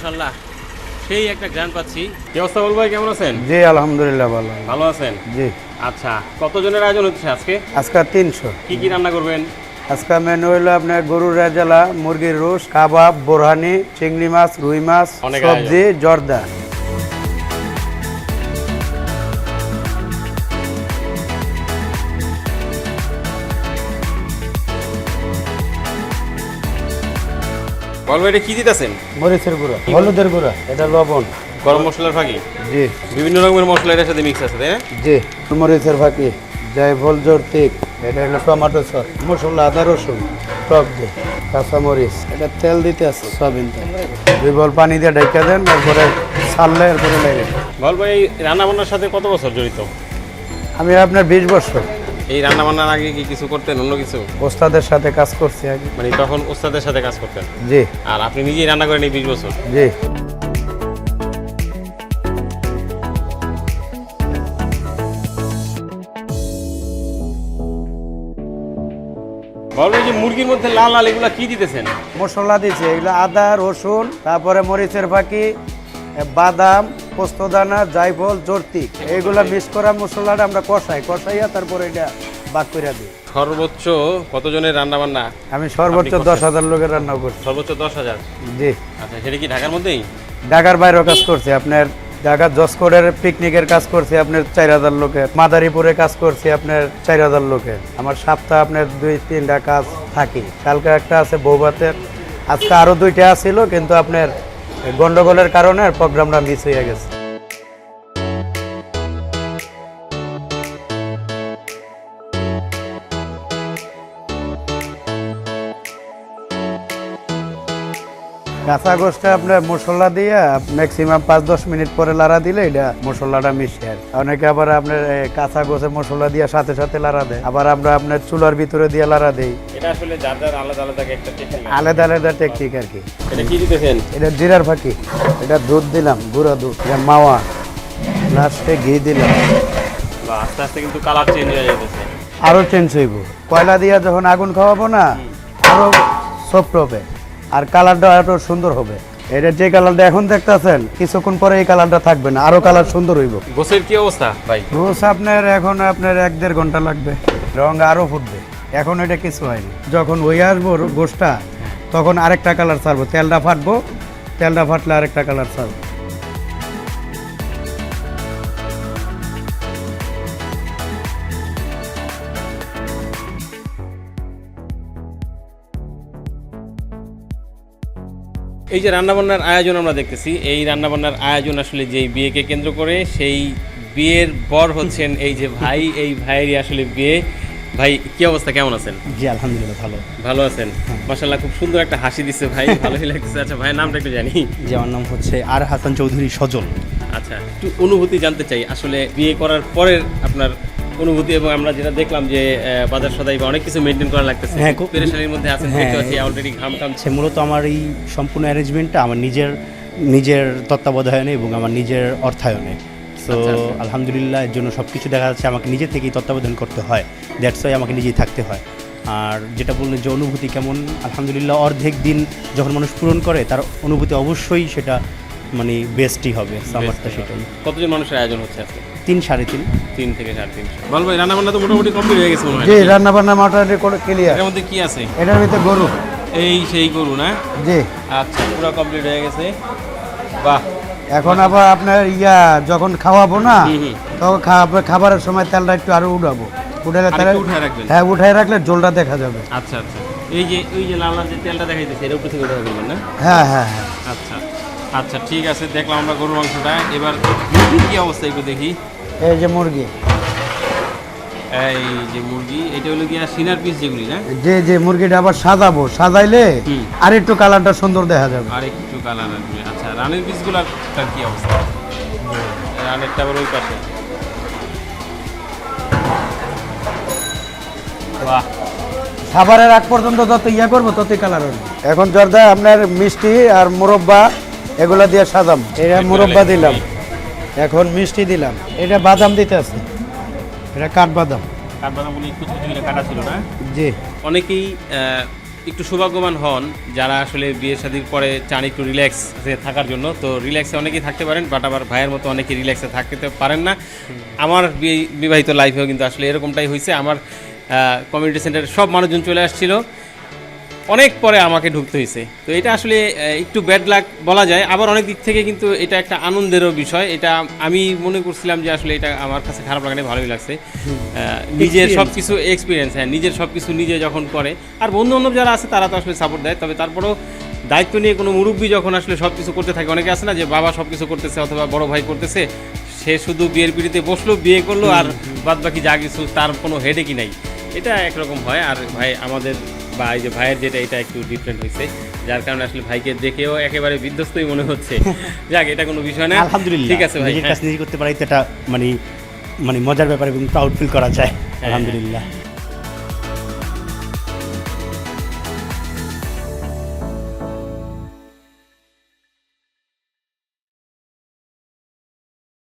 মাশাল্লাহ সেই একটা গ্রান পাচ্ছি। কি অবস্থা বল ভাই কেমন আছেন? জি আলহামদুলিল্লাহ ভালো। ভালো আছেন? জি। আচ্ছা কতজনের আয়োজন হচ্ছে আজকে? আজকে তিনশো। কি কি রান্না করবেন? আজকে মেনু হইল আপনার গরুর রেজালা মুরগির রোস কাবাব বোরহানি চিংড়ি মাছ রুই মাছ সবজি জর্দা। বল ভাই এটা কি দিতেছেন? মরিচের গুঁড়া হলুদের গুঁড়া এটা লবণ। গরম মশলার ফাঁকি? জি। বিভিন্ন রকমের মশলা এটার সাথে মিক্স আছে তাই না? জি মরিচের ফাঁকি জায়ফল জর্তিক এটা হলো টমেটো সস মশলা আদা রসুন টক দিয়ে কাঁচা মরিচ এটা তেল দিতে আছে সয়াবিন তেল। দুই বল পানি দিয়ে ঢেকে দেন তারপরে ছাড়লে এরপরে লেগে বল ভাই রান্না বান্নার সাথে কত বছর জড়িত? আমি আপনার বিশ বছর। এই রান্না বান্নার আগে কি কিছু করতেন অন্য কিছু? ওস্তাদের সাথে কাজ করছি আগে। মানে তখন ওস্তাদের সাথে কাজ করতেন? জি। আর আপনি নিজেই রান্না করেন এই বিশ বছর? জি। বল ভাই যে মুরগির মধ্যে লাল লাল এগুলা কি দিতেছেন? মশলা দিয়েছি এগুলো আদা রসুন তারপরে মরিচের ফাঁকি এ, বাদাম পোস্তদানা জায়ফল জর্তিক এইগুলা মিক্স করা মশলাটা আমরা কষাই কষাইয়া তারপরে এটা বাদ করে দিই। সর্বোচ্চ কতজনের রান্না বান্না আমি সর্বোচ্চ দশ হাজার লোকের রান্না করছি। সর্বোচ্চ দশ হাজার? জি। আচ্ছা সেটা কি ঢাকার মধ্যেই? ঢাকার বাইরেও কাজ করছি আপনার ঢাকা জসকোটের পিকনিকের কাজ করছি আপনার চার হাজার লোকের। মাদারীপুরে কাজ করছি আপনার চার হাজার লোকের। আমার সপ্তাহ আপনার দুই তিনটা কাজ থাকি। কালকে একটা আছে বৌবাতের আজকে আরও দুইটা আছিল কিন্তু আপনার গন্ডগোলের কারণে প্রোগ্রামটা মিস হয়ে গেছে। কাঁচা গোষ্ঠে আপনার মশলা দিয়ে ম্যাক্সিমাম পাঁচ দশ মিনিট পরে লাড়া দিলে এটা মশলাটা মিশে আর অনেকে আবার আপনার কাঁচা গোছে মশলা দিয়ে সাথে সাথে লাড়া দেয়। আবার আমরা আপনার চুলার ভিতরে দিয়ে লাড়া দেই। এটা আসলে যার যার আলাদা আলাদা একটা টেকনিক আলাদা আলাদা টেকনিক আর কি। এটা কি দিতেছেন? এটা জিরার ফাঁকি। এটা দুধ দিলাম গুঁড়া দুধ। এটা মাওয়া। লাস্টে ঘি দিলাম। আস্তে আস্তে কিন্তু কালার চেঞ্জ হয়ে যাইতেছে। আরও চেঞ্জ হইব। কয়লা দিয়া যখন আগুন খাওয়াবো না আরও সফট হবে। আর কালারটা এত সুন্দর হবে। এটা যে কালারটা এখন দেখতেছেন কিছুক্ষণ পরে এই কালারটা থাকবে না আরও কালার সুন্দর হইব। গোসের কি অবস্থা ভাই? গোস আপনার এখন আপনার এক দেড় ঘণ্টা লাগবে রং আরও ফুটবে। এখন এটা কিছু হয়নি। যখন ওই আসব গোসটা তখন আরেকটা কালার ছাড়বো। তেলটা ফাটবো তেলটা ফাটলে আরেকটা কালার ছাড়বো। এই যে রান্নাবান্নার আয়োজন আমরা দেখতেছি এই রান্নাবান্নার আয়োজন আসলে যেই বিয়েকে কেন্দ্র করে সেই বিয়ের বর হচ্ছেন এই যে ভাই এই ভাইয়েরই আসলে বিয়ে। ভাই কি অবস্থা? কেমন আছেন? জি আলহামদুলিল্লাহ ভালো। ভালো আছেন? মাশাল্লাহ খুব সুন্দর একটা হাসি দিচ্ছে ভাই ভালোই লাগতেছে। আচ্ছা ভাইয়ের নামটা একটু জানি। যে আমার নাম হচ্ছে আর হাসান চৌধুরী সজল। আচ্ছা একটু অনুভূতি জানতে চাই। আসলে বিয়ে করার পরের আপনার অনুভূতি এবং আমরা যেটা দেখলাম যে বাজার সদাই বা অনেক কিছু মেনটেন করা লাগতেছে। হ্যাঁ, খুব পেরেশানির মধ্যে আছেন দেখতে পাচ্ছি অলরেডি ঘাম টাম সে মূলত আমার এই সম্পূর্ণ অ্যারেঞ্জমেন্টটা আমার নিজের নিজের তত্ত্বাবধায়নে এবং আমার নিজের অর্থায়নে। তো আচ্ছা, আচ্ছা। আলহামদুলিল্লাহ এর জন্য সব কিছু দেখা যাচ্ছে আমাকে নিজে থেকেই তত্ত্বাবধান করতে হয়। দ্যাটস ওয়াই আমাকে নিজেই থাকতে হয়। আর যেটা বললেন যে অনুভূতি কেমন? আলহামদুলিল্লাহ অর্ধেক দিন যখন মানুষ পূরণ করে তার অনুভূতি অবশ্যই সেটা মানে বেস্টই হবে So আমারটা সেটাই। কতজন মানুষের আয়োজন হচ্ছে আজকে? তিন সাড়ে তিন। তিন থেকে সাড়ে তিনশো বল ভাই রান্না বান্না তো মোটামুটি কমপ্লিট হয়ে গেছে মনে হয় জি রান্না বান্না মোটামুটি ক্লিয়ার এর মধ্যে কি আছে? এটার ভিতরে গরু। এই সেই গরু না? জি। আচ্ছা পুরো কমপ্লিট হয়ে গেছে। বাহ। এখন আবার আপনার ইয়া যখন খাওয়াবো না। তখন খাবারের সময় তেলটা একটু আরও উঠাবো। উঠালে তাহলে হ্যাঁ উঠায় রাখলে জলটা দেখা যাবে। আচ্ছা আচ্ছা। এই যে ওই যে লাল লাল যে তেলটা দেখাইতেছে এর উপর থেকে বলবেন না? হ্যাঁ হ্যাঁ হ্যাঁ। আচ্ছা। আচ্ছা ঠিক আছে দেখলাম আমরা গরুর মাংসটা। এবার মুরগির কি অবস্থা একটু দেখি। এই যে মুরগি। এই যে মুরগি এটা হলো গিয়া সিনার পিস যেগুলি না? যে যে মুরগিটা আবার সাজাবো সাজাইলে আর একটু কালারটা সুন্দর দেখা যাবে। আর একটু কালার আসবে। আচ্ছা রানের পিসগুলোর তার কি অবস্থা? রানেরটা আবার ওই পাশে। বাহ। খাবারের আগ পর্যন্ত যত ইয়া করব ততই কালার হবে। এখন জর্দা আপনার মিষ্টি আর মুরব্বা এগুলা দিয়ে সাজাম। এটা মুরব্বা দিলাম। এখন মিষ্টি দিলাম। এটা বাদাম দিতে আছে। এটা কাঠবাদাম। কাঠবাদামগুলি একটু কুচি করে কাটা ছিল না? জি। অনেকেই একটু সৌভাগ্যবান হন যারা আসলে বিয়ে শাদির পরে চান একটু রিল্যাক্স থাকার জন্য। তো রিল্যাক্সে অনেকেই থাকতে পারেন বাট আবার ভাইয়ের মতো অনেকে রিল্যাক্সে থাকতে পারেন না। আমার বিবাহিত লাইফেও কিন্তু আসলে এরকমটাই হয়েছে আমার কমিউনিটি সেন্টারে সব মানুষজন চলে আসছিল। অনেক পরে আমাকে ঢুকতে হয়েছে তো এটা আসলে একটু ব্যাড লাক বলা যায়। আবার অনেক দিক থেকে কিন্তু এটা একটা আনন্দেরও বিষয়। এটা আমি মনে করছিলাম যে আসলে এটা আমার কাছে খারাপ লাগে ভালোই লাগছে। নিজের সব কিছু এক্সপিরিয়েন্স হ্যাঁ নিজের সব কিছু নিজে যখন করে। আর বন্ধু বান্ধব যারা আছে তারা তো আসলে সাপোর্ট দেয়। তবে তারপরেও দায়িত্ব নিয়ে কোনো মুরব্বী যখন আসলে সব কিছু করতে থাকে অনেকে আছে না যে বাবা সব কিছু করতেছে অথবা বড় ভাই করতেছে সে শুধু বিয়ের পিড়িতে বসল বিয়ে করল আর বাদ বাকি যা কিছু তার কোনো হেডেকই নাই। এটা একরকম হয়। আর ভাই আমাদের বা এই যে ভাইয়ের যেটা এটা একটু ডিফারেন্ট হয়েছে। যার কারণে আসলে ভাইকে দেখেও একেবারে বিধ্বস্তই মনে হচ্ছে। যাক এটা কোনো বিষয় না। আলহামদুলিল্লাহ। ঠিক আছে ভাই নিজের হ্যাঁ। কাজ নিজে করতে পারি এটা মানে মানে মজার ব্যাপার এবং প্রাউড ফিল করা যায়। আলহামদুলিল্লাহ।